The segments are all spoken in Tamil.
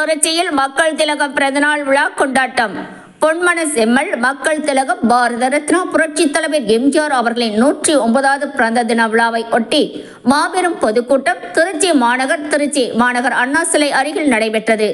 திருச்சியில் மக்கள் திலகம் பிறந்தநாள் விழா கொண்டாட்டம். பொன்மன செம்மல் மக்கள் திலகம் பாரத ரத்னா புரட்சி தலைவர் எம்ஜிஆர் அவர்களின் நூற்றி ஒன்பதாவது பிறந்த தின விழாவை ஒட்டி மாபெரும் பொதுக்கூட்டம் திருச்சி மாநகர் திருச்சி மாநகர் அண்ணா சிலை அருகில் நடைபெற்றது.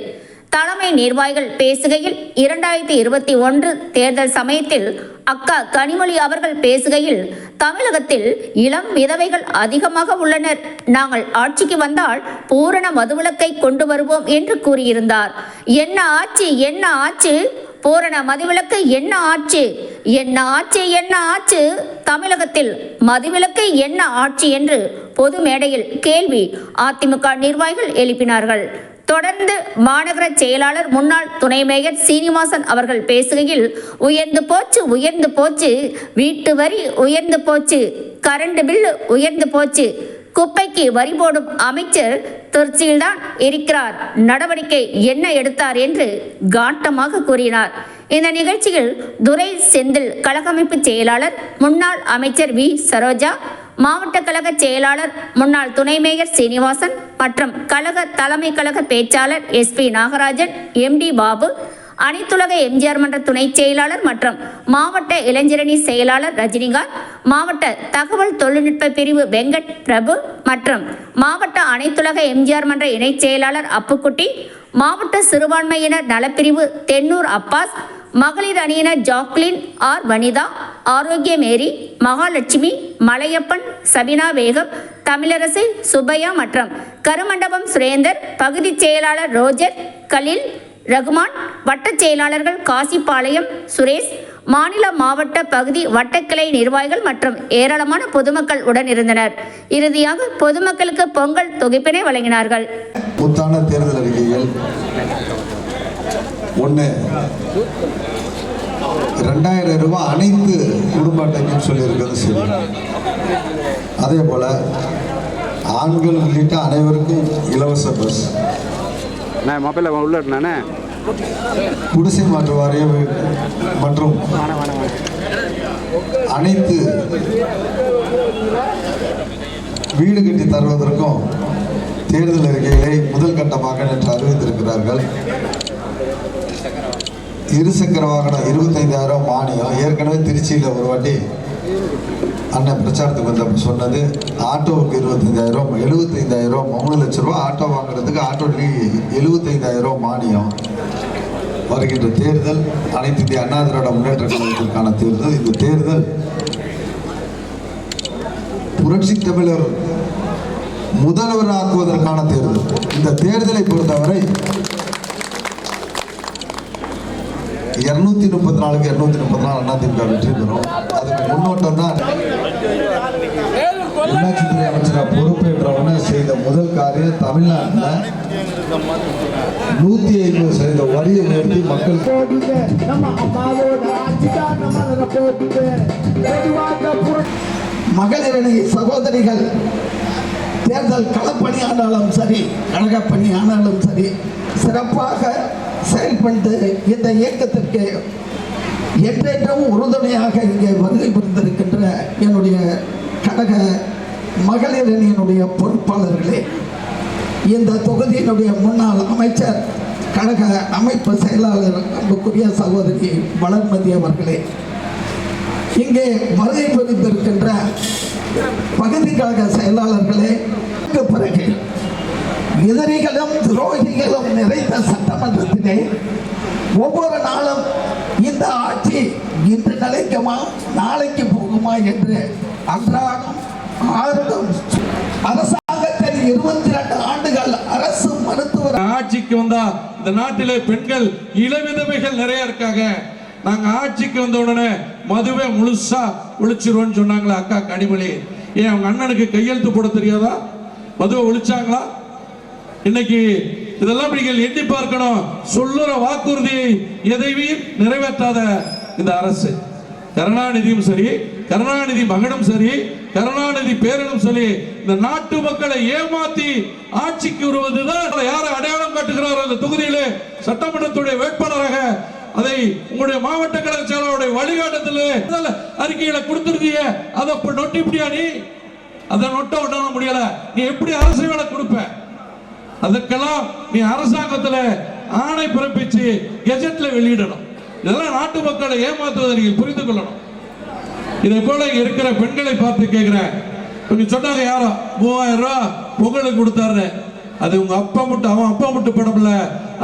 தலைமை நிர்வாகிகள் பேசுகையில் இரண்டாயிரத்தி இருபத்தி ஒன்று தேர்தல் சமயத்தில் அக்கா கனிமொழி அவர்கள் பேசுகையில் தமிழகத்தில் இளம் விதவைகள் அதிகமாக உள்ளனர். நாங்கள் ஆட்சிக்கு வந்தால் பூரண மதுவிலக்கை கொண்டு வருவோம் என்று கூறியிருந்தார். என்ன ஆச்சு என்ன ஆச்சு? பூரண மதுவிலக்கு என்ன ஆச்சு? என்ன ஆச்சு என்ன ஆச்சு? தமிழகத்தில் மதுவிலக்கு என்ன ஆட்சி என்று பொது மேடையில் கேள்வி அதிமுக நிர்வாகிகள் எழுப்பினார்கள். தொடர்ந்து மாநகர செயலாளர் முன்னாள் துணை மேயர் சீனிவாசன் அவர்கள் பேசுகையில் உயர்ந்து போச்சு உயர்ந்து போச்சு வீட்டு வரி உயர்ந்து போச்சு கரண்ட் பில்லு உயர்ந்து போச்சு குப்பைக்கு வரி போடும் அமைச்சர் திருச்சியில்தான் இருக்கிறார் நடவடிக்கை என்ன எடுத்தார்? என்று காட்டமாக கூறினார். இந்த நிகழ்ச்சியில் துரை செந்தில் கழகமைப்பு செயலாளர் முன்னாள் அமைச்சர் வி. சரோஜா மாவட்ட கழக செயலாளர் முன்னாள் துணை மேயர் சீனிவாசன் மற்றும் கழக தலைமை கழக பேச்சாளர் எஸ்பி நாகராஜன் எம்டி பாபு அனைத்துலக எம்ஜிஆர் மன்ற துணை செயலாளர் மற்றும் மாவட்ட இளைஞரணி செயலாளர் ரஜினிகாந்த் மாவட்ட தகவல் தொழில்நுட்ப பிரிவு வெங்கட் பிரபு மற்றும் மாவட்ட அனைத்துலக எம்ஜிஆர் மன்ற இணைச் செயலாளர் அப்புக்குட்டி மாவட்ட சிறுபான்மையினர் நலப்பிரிவு தென்னூர் அப்பாஸ் மகளிர் அணியினர் ஜாக்லின் ஆர் வனிதா ஆரோக்கிய மேரி மகாலட்சுமி மலையப்பன் சபினா வேகம் தமிழரசு சுபையா மற்றும் கருமண்டபம் சுரேந்தர் பகுதிச் செயலாளர் ரோஜர் கலில் ரகுமான் வட்டச் செயலாளர்கள் காசிப்பாளையம் சுரேஷ் மாநில மாவட்ட பகுதி வட்டக்கிளை நிர்வாகிகள் மற்றும் ஏராளமான பொதுமக்கள் உடன் இருந்தனர். இறுதியாக பொதுமக்களுக்கு பொங்கல் தொகுப்பினை வழங்கினார்கள். தேர்தல் அறிக்கைகள். ஒன்று ரெண்டாயிரம் ரூபாய் அனைத்து குடும்ப அட்டைக்கும் சொல்லியிருக்கிறது சரி அதே போல் ஆண்கள் உள்ளிட்ட அனைவருக்கும் இலவச பஸ் நான் மொபைலில் உள்ள நானே குடிசை மாற்று வாரியம் மற்றும் அனைத்து வீடு கட்டி தருவதற்கும் தேர்தல் அறிக்கைகளை முதல் கட்டமாக நேற்று அறிவித்திருக்கிறார்கள். இருசக்கர வாகனம் இருபத்தைந்தாயிரம் மானியம். ஏற்கனவே திருச்சியில் ஒரு வாட்டி அண்ணன் பிரச்சாரத்துக்கு வந்த சொன்னது ஆட்டோவுக்கு இருபத்தைந்தாயிரம் எழுபத்தைந்தாயிரம் மூணு லட்ச ரூபா ஆட்டோ வாங்குறதுக்கு ஆட்டோக்கு எழுபத்தைந்தாயிரம் மானியம். வருகின்ற தேர்தல் அனைத்து இந்திய அண்ணா திராவிட முன்னேற்ற கழகத்திற்கான தேர்தல். இந்த தேர்தல் புரட்சி தமிழர் முதல்வர் ஆக்குவதற்கான தேர்தல். இந்த தேர்தலை பொறுத்தவரை இருநூத்தி முப்பத்தி நாலுக்கு இருநூத்தி முப்பத்தி நாலு அதிமுக வெற்றி பெறும். அதுக்கு முன்னோட்டம் தான் உள்ளாட்சித்துறை அமைச்சராக பொறுப்பேற்றவன செய்த முதல் காரியம் தமிழ்நாட்டில் நூத்தி ஐம்பது சதவீத வரியை உயர்த்தி மக்கள் மகளிரணி சகோதரிகள் தேர்தல் களப்பணியானாலும் சரி கழக பணியானாலும் சரி சிறப்பாக செயல்பட்டு இந்த இயக்கத்திற்கு என்றேற்றவும் உறுதுணையாக இங்கே வருகை புரிந்திருக்கின்ற என்னுடைய கழக மகளிர் அணியினுடைய பொறுப்பாளர்களே இந்த தொகுதியினுடைய முன்னாள் அமைச்சர் கழக அமைப்பு செயலாளர் அன்புக்குரிய சகோதரி வளர்மதி அவர்களே இங்கே வருகை புரிந்திருக்கின்ற பகுதி கழக செயலாளர்களே பிறகு எதிரிகளும் துரோகிகளும் நிறைந்த சட்டமன்றத்திலே ஒவ்வொரு நாளும் இந்த ஆட்சி இன்று நிலைக்குமா நாளைக்கு போகுமா என்று அன்றாடம் ஆறுடம் அரசாங்கத்தில் இருபத்தி ரெண்டு ஆண்டுகள் அரசு மருத்துவர் ஆட்சிக்கு வந்தா இந்த நாட்டிலே பெண்கள் இளவிதவைகள் நிறைய இருக்காங்க. நாங்க ஆட்சிக்கு வந்த உடனே மதுவை முழுசா ஒழிச்சிருவோம்னு சொன்னாங்களா அக்கா கனிமொழி. ஏன் அவங்க அண்ணனுக்கு கையெழுத்து போட தெரியாதா? மதுவை ஒழிச்சாங்களா? இன்னைக்கு இதெல்லாம் நீங்கள் எண்ணி பார்க்கணும். சொல்லுற வாக்குறுதியை எதையும் நிறைவேற்றாத இந்த அரசு. கருணாநிதியும் சரி கருணாநிதி மகனும் சரி கருணாநிதி பேரனும் சரி இந்த நாட்டு மக்களை ஏமாத்தி ஆட்சிக்கு வருவதுதான் யாரை அடையாளம் காட்டுகிறார் அந்த தொகுதியிலே சட்டமன்றத்துடைய வேட்பாளராக அதை உங்களுடைய மாவட்ட கழக செயலாளருடைய வழிகாட்டத்தில் அறிக்கையில கொடுத்துருந்தீங்க அதை நொட்டி முடியா நீ? அதை நொட்ட விட முடியல. நீ எப்படி அரசு வேலை கொடுப்பேன் அதுக்கெல்லாம் நீ அரசாங்கத்தில் ஆணை பிறப்பிச்சு கெஜெட்ல வெளியிடணும். இதெல்லாம் நாட்டு மக்களை ஏமாற்றுவதை நீங்கள் புரிந்து கொள்ளணும். இதை போல இருக்கிற பெண்களை பார்த்து கேட்கிறேன் கொஞ்சம் சொன்னாங்க யாரோ? மூவாயிரம் ரூபா புகழுக்கு கொடுத்தாரு அது உங்க அப்பா மட்டும் அவன் அப்பா மட்டும் பணம்ல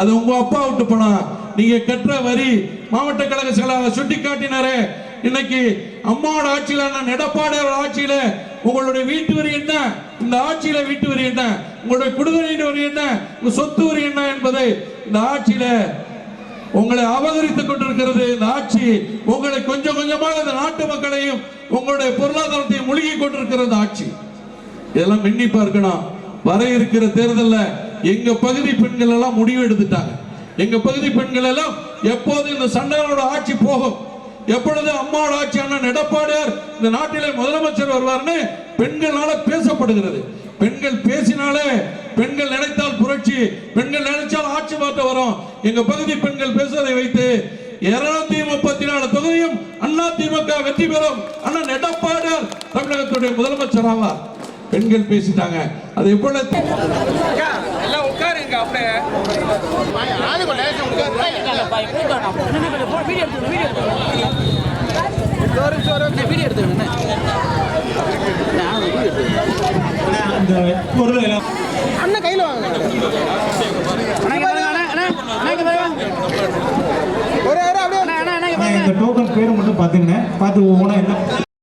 அது உங்க அப்பா விட்டு பணம். நீங்க கட்டுற வரி மாவட்ட கழக செயலாளர் சுட்டி காட்டினாரே இன்னைக்கு அம்மாவோட ஆட்சியில நான் எடப்பாடியோட ஆட்சியில உங்களுடைய வீட்டு வரி என்ன? இந்த ஆட்சியில வீட்டு வரி என்ன? உங்களுடைய குடும்ப வரி என்ன? உங்க சொத்து வரி என்ன என்பதை இந்த ஆட்சியில உங்களை அபகரித்துக் கொண்டிருக்கிறது. இந்த ஆட்சி உங்களை கொஞ்சம் கொஞ்சமாக இந்த நாட்டு மக்களையும் உங்களுடைய பொருளாதாரத்தையும் முழுகி கொண்டிருக்கிறது ஆட்சி. இதெல்லாம் எண்ணி பார்க்கணும் வர இருக்கிற தேர்தலில் எங்க பகுதி பெண்கள் எல்லாம் முடிவு எடுத்துட்டாங்க. எங்க பகுதி பெண்கள் எல்லாம் எப்போது இந்த சண்டையோட ஆட்சி போகும். எப்பொழுது அம்மாவோட ஆட்சி அண்ணன் எடப்பாடியார் இந்த நாட்டிலே முதலமைச்சர் வருவார்னு பெண்களால பேசப்படுகிறது. பெண்கள் பேசினாலே பெண்கள் நினைத்தால் புரட்சி பெண்கள் நினைச்சால் ஆட்சி மாற்ற வரும். எங்க பகுதி பெண்கள் பேசுவதை வைத்து இருநூத்தி முப்பத்தி நாலு தொகுதியும் அண்ணா திமுக வெற்றி பெறும். அண்ணன் எடப்பாடியார் தமிழகத்துடைய முதலமைச்சர் ஆவார். பெண்கள் பேசிட்டாங்க. அது எப்பொழுது அண்ணன் கையில் வாங்க ஒரு இந்த டோக்கன் பேர் மட்டும் பார்த்துங்க பார்த்து ஒவ்வொன்றா என்ன